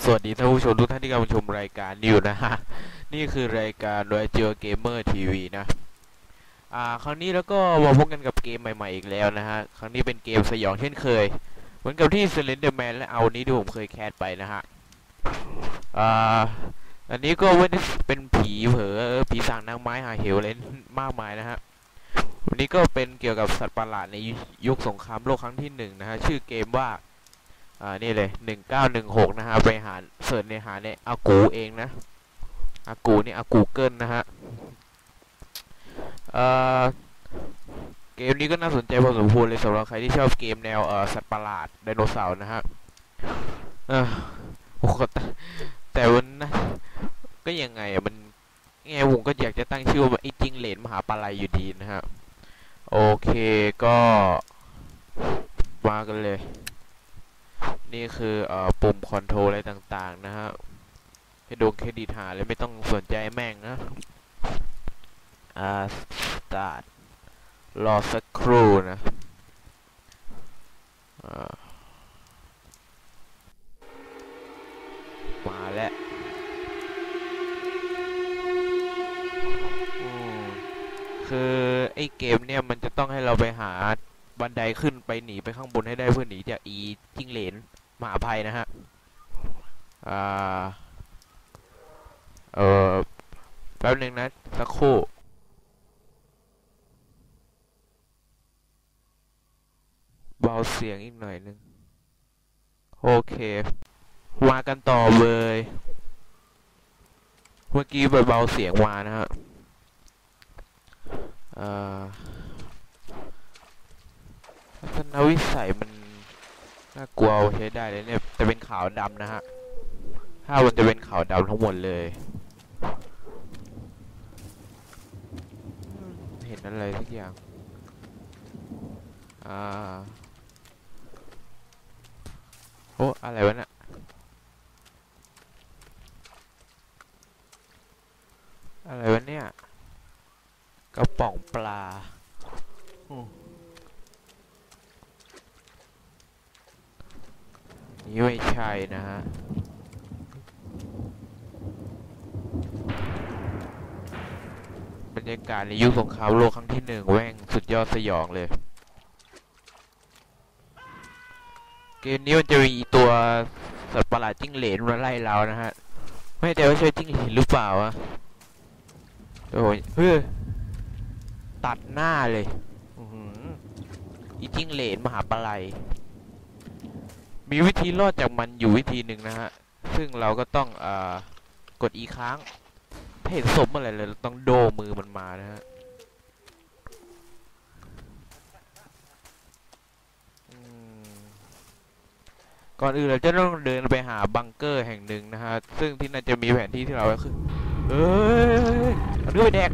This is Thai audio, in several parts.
สวัสดีท่านผู้ชมทุกท่านที่กำลังชมรายการนิวนะฮะ นี่คือรายการโดยเจอเกมเมอร์ทีวีนะ อ่า ครั้งนี้แล้วก็มาพบกันกับเกมใหม่ ๆ อีกแล้วนะฮะ ครั้งนี้เป็นเกมสยองเช่นเคย เหมือนกับที่ Slenderman และเอานี้ที่ผมเคยแคสไปนะฮะ อ่า อันนี้ก็ไม่ได้เป็นผีเผลอเออผีสางนางไม้หาเหวเล่นมากมายนะฮะ วันนี้ก็เป็นเกี่ยวกับสัตว์ประหลาดในยุคสงครามโลกครั้งที่หนึ่งนะฮะ ชื่อเกมว่า อ่านี่เลยหนึ่งเก้าหนึ่งหกนะฮะไปหาเสิร์ชในหาในอากูเองนะอากูนี่อากูเกิลนะฮะเอ่อเกมนี้ก็น่าสนใจพอสมควรเลยสำหรับใครที่ชอบเกมแนวเอ่อสัตว์ประหลาดไดโนเสาร์นะฮะเออโอ้โหแต่แต่มันนะก็ยังไงอะมันไงผมก็อยากจะตั้งชื่อว่าไอ้จิงเหลนมหาปลาไหลอยู่ดีนะฮะโอเคก็มากันเลย นี่คือเอ่อปุ่มคอนโทรลอะไรต่างๆ นะฮะให้ดูเครดิตหาเลยไม่ต้องสนใจแม่งนะ อ่า start รอสักครู่นะมาแล้วคือไอ้เกมเนี่ยมันจะต้องให้เราไปหาบันไดขึ้นไปหนีไปข้างบนให้ได้เพื่อหนีจากอีจิ้งเหลน มหาภัยนะฮะอ่าเออแป๊บหนึ่งนะ สักครู่เบาเสียงอีกหน่อยนึง โอเคมากันต่อเลย เมื่อกี้เบาเสียงมานะฮะอ่อทัศนวิสัยมัน น่ากลัวใช้ได้เลยเนี่ยจะเป็นขาวดำนะฮะถ้ามันจะเป็นขาวดำทั้งหมดเลย เห็นอะไรสักอย่าง อ่า โอ้อะไรวะเนี่ยอะไรวะเนี่ย กระป๋องปลาอื นี่ไม่ใช่นะฮะบรรยากาศในยุคสงครามโลกครั้งที่หนึ่งแม่งสุดยอดสยองเลย เกมนี้มันจะมีตัวสัตว์ประหลาดจิ้งเหลนมาไล่เรานะฮะ ไม่แต่ว่าใช่จิ้งเหลนหรือเปล่าวะโอ้ยเฮ้ยตัดหน้าเลยอือหืออีจิ้งเหลนมหาปลาไหล มีวิธีรอดจากมันอยู่วิธีหนึ่งนะฮะ ซึ่งเราก็ต้องอ่อกดอีค้างถ้าเห็นศพเมื่อไหร่เลยเราต้องโดมือมันมานะฮะก่อนอื่นเราจะต้องเดินไปหาบังเกอร์แห่งหนึ่งนะฮะ ซึ่งที่น่าจะมีแผนที่ที่เราก็คือเอ้ยเอาเนื้อไปแดก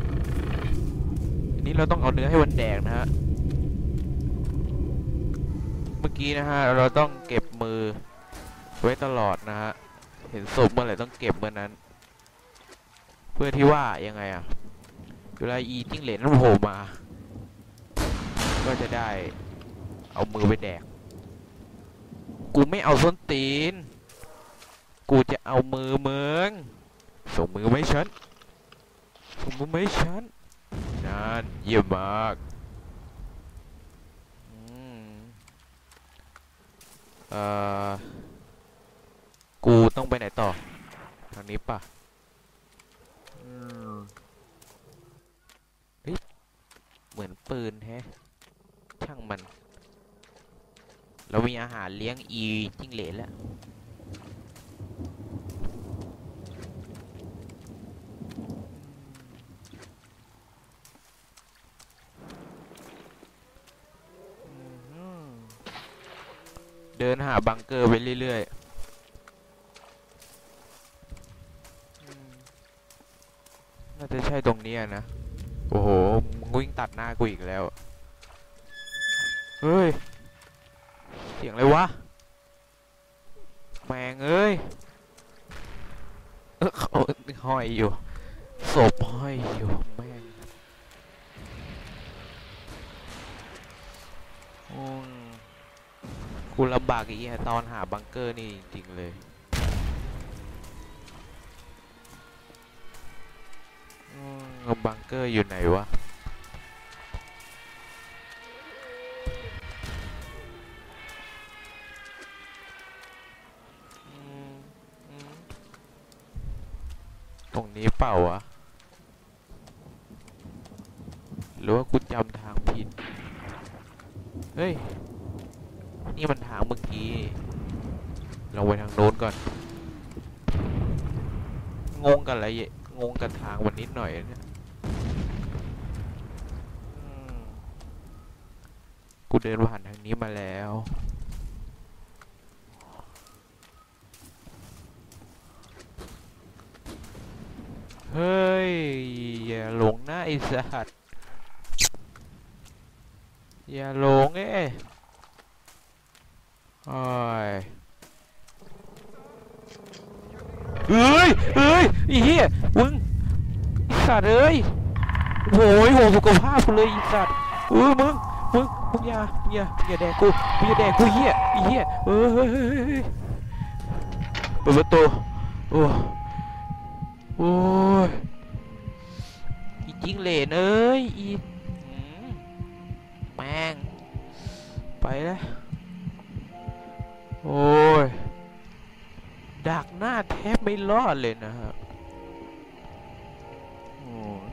อันนี้เราต้องเอาเนื้อให้มันแดกนะฮะ เมื่อกี้นะฮะ เราต้องเก็บมือ ไว้ตลอดนะฮะ เห็นศพเมื่อไหร่ต้องเก็บเมื่อนั้น เพื่อที่ว่ายังไงอะเวลาอีจิ้งเหลนมันโผล่มา ก็จะได้เอามือไปแดก กูไม่เอาส้นตีน กูจะเอามือมึงส่งมือไม่ฉันส่งมือไม่ฉันนั่นเยี่ยมมากอืม เอ่อ กูต้องไปไหนต่อ ทางนี้ป่ะอืมเฮ้ยเหมือนปืนแฮะ ช่างมัน เรามีอาหารเลี้ยงอีจิ้งเหลนแล้ว อืมเดินหาบังเกอร์ไปเรื่อยๆอืมน่าจะใช่ตรงเนี้ยนะ โอ้โหมึงวิ่งตัดหน้ากูอีกแล้ว เฮ้ย เสียงอะไรวะ แมงเอ้ยเออเขาห้อยอยู่ศพห้อย ลำบากอีกตอนหาบังเกอร์นี่จริงเลย บังเกอร์อยู่ไหนวะตรงนี้เปล่าวะ หรือว่ากูจำทางผิด เฮ้ย นี่มันทางเมื่อกี้ลงไปทางโน้นก่อน งงกันอะไรเยะงงกันทางวันนิดหน่อยเนี่ยกูเดินผ่านทางนี้มาแล้วเฮ้ยอย่าหลงนะไอ้สัตว์อย่าหลงเอ้ โอ้ยเอ้ยเอ้ยไอ้เหี้ยมึงไอ้สัตว์เอ้ยโหยโหสุขภาพกูเลยไอ้สัตว์เออมึงมึงมึงอย่าอย่าอย่าแดกกูมึงอย่าแดกกูเหี้ยไอ้เหี้ยเออเฮ้ยเปิดประตูโอ้โอ้ยอีจิงเหลนเอ้ยอีแม่งไปแล้ว โอ้ย ดักหน้าแทบไม่รอดเลยนะครับโอ้ย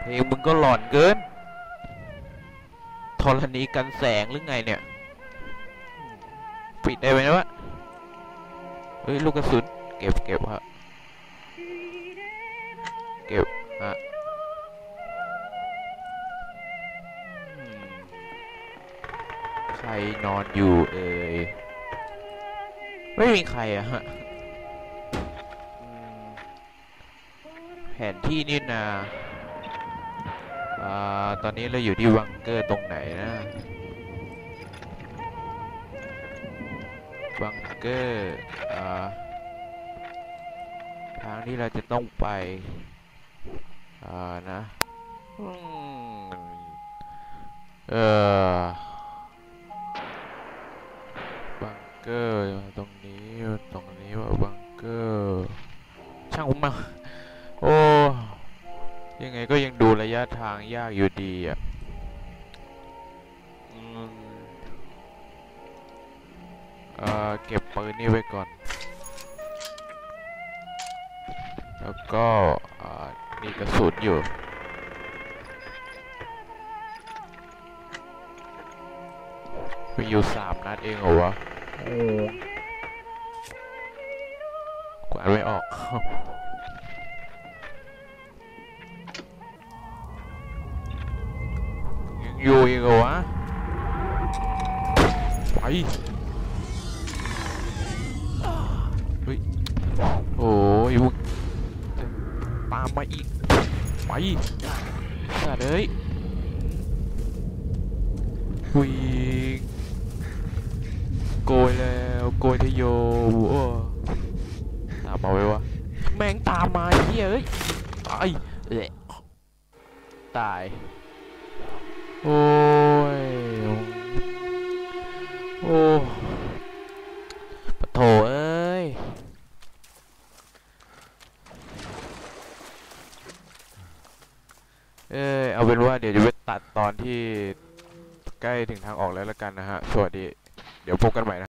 เพลงมึงก็หลอนเกินธรณีกันแสงหรือไงเนี่ย ปิดได้ไหมนะวะ เฮ้ย ลูกกระสุน เก็บเก็บฮะ เก็บฮะ รนอนอยู่เอ่ยไม่มีใครอะฮะแผนที่นี่นาอ่าตอนนี้เราอยู่ที่วังเกอร์ตรงไหนนะบังเกอร์อ่าทางที่เราจะต้องไปอ่านะอืมเออ เกอร์ตรงนี้ตรงนี้ว่าบังเกอร์ช่างผมมาโอ้ยังไงก็ยังดูระยะทางยากอยู่ดีอะเออเก็บปืนนี่ไว้ก่อน แล้วก็อ่ามีกระสุนอยู่มีอยู่สามนัดเองเหรอวะ โอ้กวาดไม่ออก ยังอยู่อีกเหรอวะไปเฮ้ยโอ้ยพวกตามมาอีก ไปสัตว์เอ้ยวิ่ง โกยแล้วโกยทะโยโอ้ตามมาไว้วะแม่งตามมาเหี้ยเอ้ยตายเละตาย โอ้ย โอ้ปะโถเอ้ย เอ้ย เอาเป็นว่าเดี๋ยวจะไปตัดตอนที่ใกล้ถึงทางออกแล้วละกันนะฮะ สวัสดี เดี๋ยวพบกันใหม่นะ